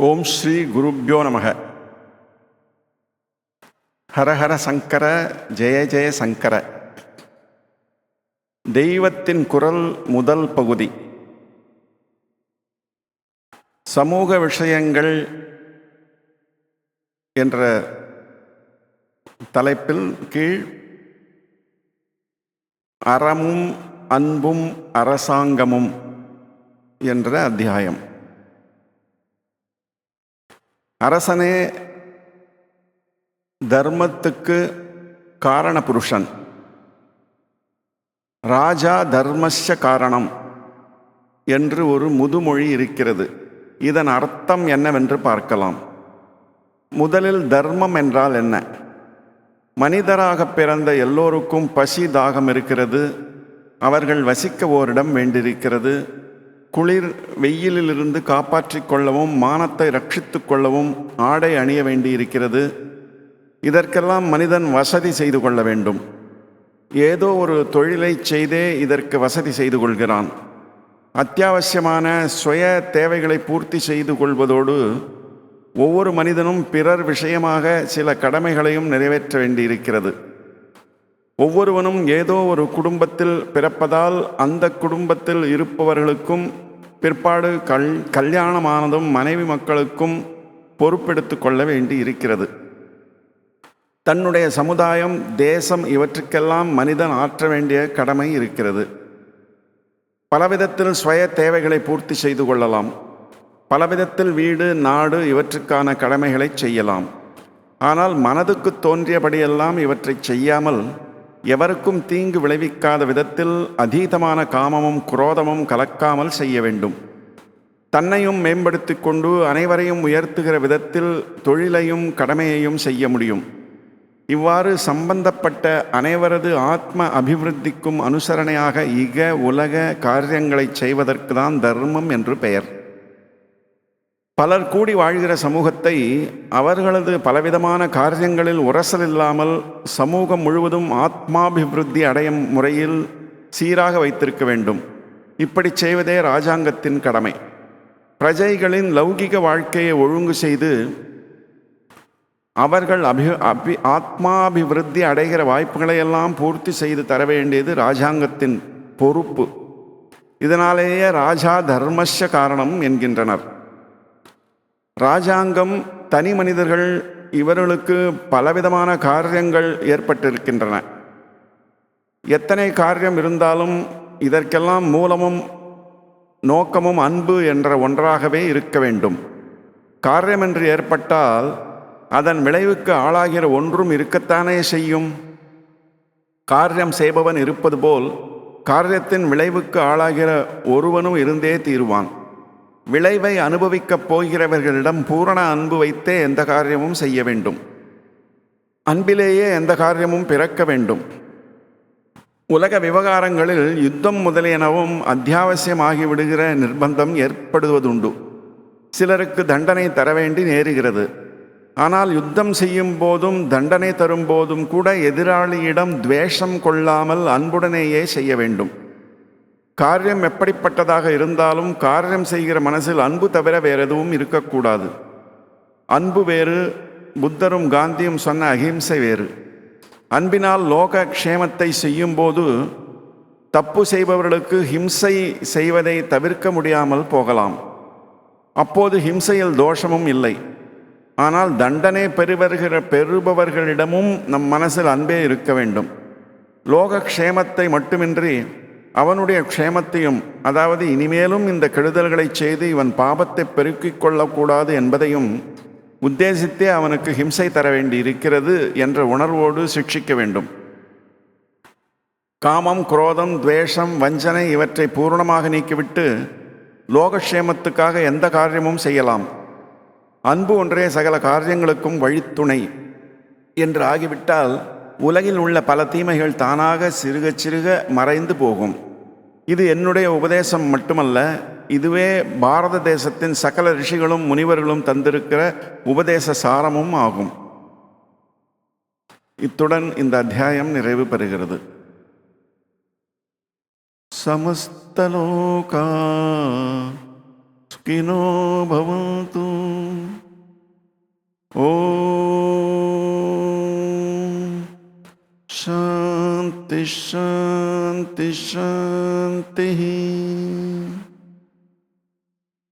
ஓம் ஸ்ரீ குருப்யோ நமக. ஹரஹர சங்கர ஜெய ஜெய சங்கர. தெய்வத்தின் குரல் முதல் பகுதி. சமூக விஷயங்கள் என்ற தலைப்பில் கீழ் அறமும் அன்பும் அரசாங்கமும் என்ற அத்தியாயம். அரசனே தர்மத்துக்கு காரண புருஷன் ராஜா தர்மஸ்ய காரணம் என்று ஒரு முதுமொழி இருக்கிறது. இதன் அர்த்தம் என்னவென்று பார்க்கலாம். முதலில் தர்மம் என்றால் என்ன? மனிதராக பிறந்த எல்லோருக்கும் பசி தாகம் இருக்கிறது. அவர்கள் வசிக்க ஓரிடம் வேண்டியிருக்கிறது. குளிர் வெயிலிலிருந்து காப்பாற்றிக் கொள்ளவும் மானத்தை ரட்சித்துக் கொள்ளவும் ஆடை அணிய வேண்டியிருக்கிறது. இதற்கெல்லாம் மனிதன் வசதி செய்து கொள்ள வேண்டும். ஏதோ ஒரு தொழிலை செய்தே இதற்கு வசதி செய்து கொள்கிறான். அத்தியாவசியமான சுய தேவைகளை பூர்த்தி செய்து கொள்வதோடு ஒவ்வொரு மனிதனும் பிறர் விஷயமாக சில கடமைகளையும் நிறைவேற்ற வேண்டியிருக்கிறது. ஒவ்வொருவனும் ஏதோ ஒரு குடும்பத்தில் பிறப்பதால் அந்த குடும்பத்தில் இருப்பவர்களுக்கும் பிற்பாடு கல் கல்யாணமானதும் மனைவி மக்களுக்கும் பொறுப்பெடுத்து கொள்ள வேண்டி இருக்கிறது. தன்னுடைய சமுதாயம் தேசம் இவற்றுக்கெல்லாம் மனிதன் ஆற்ற வேண்டிய கடமை இருக்கிறது. பலவிதத்தில் சுய தேவைகளை பூர்த்தி செய்து கொள்ளலாம். பலவிதத்தில் வீடு நாடு இவற்றுக்கான கடமைகளை செய்யலாம். ஆனால் மனதுக்கு தோன்றியபடியெல்லாம் இவற்றை செய்யாமல் எவருக்கும் தீங்கு விளைவிக்காத விதத்தில் அதீதமான காமமும் குரோதமும் கலக்காமல் செய்ய வேண்டும். தன்னையும் மேம்படுத்தி கொண்டு அனைவரையும் உயர்த்துகிற விதத்தில் தொழிலையும் கடமையையும் செய்ய முடியும். இவ்வாறு சம்பந்தப்பட்ட அனைவரது ஆத்ம அபிவிருத்திக்கும் அனுசரணையாக இக உலக காரியங்களை செய்வதற்கு தான் தர்மம் என்று பெயர். பலர் கூடி வாழ்கிற சமூகத்தை அவர்களது பலவிதமான காரியங்களில் உரசல் இல்லாமல் சமூகம் முழுவதும் ஆத்மாபிவிருத்தி அடையும் முறையில் சீராக வைத்திருக்க வேண்டும். இப்படி செய்வதே ராஜாங்கத்தின் கடமை. பிரஜைகளின் லௌகிக வாழ்க்கையை ஒழுங்கு செய்து அவர்கள் அபி அபி ஆத்மாபிவிருத்தி அடைகிற வாய்ப்புகளை எல்லாம் பூர்த்தி செய்து தர வேண்டியது ராஜாங்கத்தின் பொறுப்பு. இதனாலேயே ராஜா தர்மஸ்ய காரணம் என்கின்றனர். ராஜாங்கம் தனி மனிதர்கள் இவர்களுக்கு பலவிதமான காரியங்கள் ஏற்பட்டிருக்கின்றன. எத்தனை காரியம் இருந்தாலும் இதற்கெல்லாம் மூலமும் நோக்கமும் அன்பு என்ற ஒன்றாகவே இருக்க வேண்டும். காரியம் என்று ஏற்பட்டால் அதன் விளைவுக்கு ஆளாகிற ஒன்றும் இருக்கத்தானே செய்யும்? காரியம் செய்பவன் இருப்பது போல் காரியத்தின் விளைவுக்கு ஆளாகிற ஒருவனும் இருந்தே தீருவான். விளைவை அனுபவிக்கப் போகிறவர்களிடம் பூரண அன்பு வைத்தே எந்த காரியமும் செய்ய வேண்டும். அன்பிலேயே எந்த காரியமும் பிறக்க வேண்டும். உலக விவகாரங்களில் யுத்தம் முதலியனவும் அத்தியாவசியமாகிவிடுகிற நிர்பந்தம் ஏற்படுவதுண்டு. சிலருக்கு தண்டனை தர வேண்டி நேருகிறது. ஆனால் யுத்தம் செய்யும் போதும் தண்டனை தரும் போதும் கூட எதிராளியிடம் துவேஷம் கொள்ளாமல் அன்புடனேயே செய்ய வேண்டும். காரியம் எப்படிப்பட்டதாக இருந்தாலும் காரியம் செய்கிற மனசில் அன்பு தவிர வேறு எதுவும் இருக்கக்கூடாது. அன்பு வேறு புத்தரும் காந்தியும் சொன்ன அகிம்சை வேறு. அன்பினால் லோக க்ஷேமத்தை செய்யும்போது தப்பு செய்பவர்களுக்கு ஹிம்சை செய்வதை தவிர்க்க முடியாமல் போகலாம். அப்போது ஹிம்சையில் தோஷமும் இல்லை. ஆனால் தண்டனை பெறுவருகிற பெறுபவர்களிடமும் நம் மனசில் அன்பே இருக்க வேண்டும். லோக க்ஷேமத்தை மட்டுமின்றி அவனுடைய க்ஷேமத்தையும் அதாவது இனிமேலும் இந்த கெடுதல்களை செய்து இவன் பாபத்தை பெருக்கிக் கொள்ளக்கூடாது என்பதையும் உத்தேசித்தே அவனுக்கு ஹிம்சை தர வேண்டி இருக்கிறது என்ற உணர்வோடு சிக்ஷிக்க வேண்டும். காமம் குரோதம் துவேஷம் வஞ்சனை இவற்றை பூர்ணமாக நீக்கிவிட்டு லோகக்ஷேமத்துக்காக எந்த காரியமும் செய்யலாம். அன்பு ஒன்றே சகல காரியங்களுக்கும் வழித்துணை என்று ஆகிவிட்டால் உலகில் உள்ள பல தீமைகள் தானாக சிறுக சிறுக மறைந்து போகும். இது என்னுடைய உபதேசம் மட்டுமல்ல இதுவே பாரத தேசத்தின் சகல ரிஷிகளும் முனிவர்களும் தந்திருக்கிற உபதேச சாரமும் ஆகும். இத்துடன் இந்த அத்தியாயம் நிறைவு பெறுகிறது. சமஸ்தலோகா சுகினோ பவந்து. ஓம் शांति शांति शांति